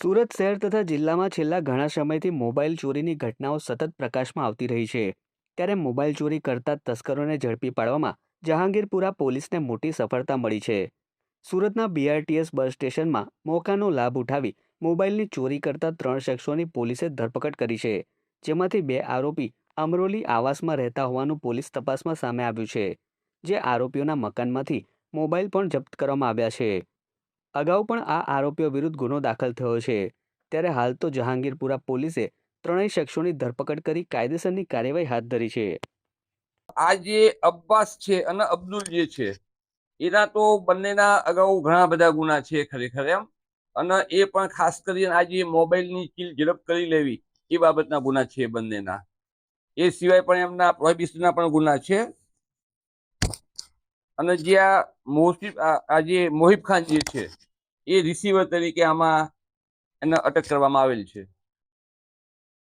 સુરત શહેર તથા જિલ્લામાં છેલ્લા ઘણા સમયથી મોબાઈલ ચોરીની ઘટનાઓ સતત પ્રકાશમાં આવતી રહી છે. ત્યારે મોબાઈલ ચોરી કરતા તસ્કરોને ઝડપી પાડવામાં જહાંગીરપુરા પોલીસને મોટી સફળતા મળી છે. સુરતના બીઆરટીએસ બસ સ્ટેશનમાં મોકાનો લાભ ઉઠાવી મોબાઈલની ચોરી કરતા ત્રણ શખ્સોની પોલીસે ધરપકડ કરી છે, જેમાંથી બે આરોપી અમરોલી આવાસમાં રહેતા હોવાનું પોલીસ તપાસમાં સામે આવ્યું છે, જે આરોપીઓના મકાનમાંથી મોબાઈલ પણ જપ્ત કરવામાં આવ્યા છે. અગાઉ પણ આ આરોપીઓ વિરુદ્ધ ગુનો દાખલ થયો છે. ત્યારે હાલ તો જહાંગીરપુરા પોલીસે ત્રણેય શખ્સોની ધરપકડ કરી કાયદેસરની કાર્યવાહી હાથ ધરી છે. આ જે અબ્બાસ છે અને અબ્દુલ જે છે, એના તો બંનેના અગાઉ ઘણા બધા ગુના છે ખરેખર એમ. અને એ પણ ખાસ કરીને આ જે મોબાઈલની કીલ ઝડપ કરી લેવી, એ બાબતના ગુના છે બંનેના. એ સિવાય પણ એમના પ્રોહિબિશનના પણ ગુના છે. અને જે આ મોહિબ આ જે મોહિબ ખાન જે છે, એ રિસીવર તરીકે આમાં એને અટક કરવામાં આવેલ છે.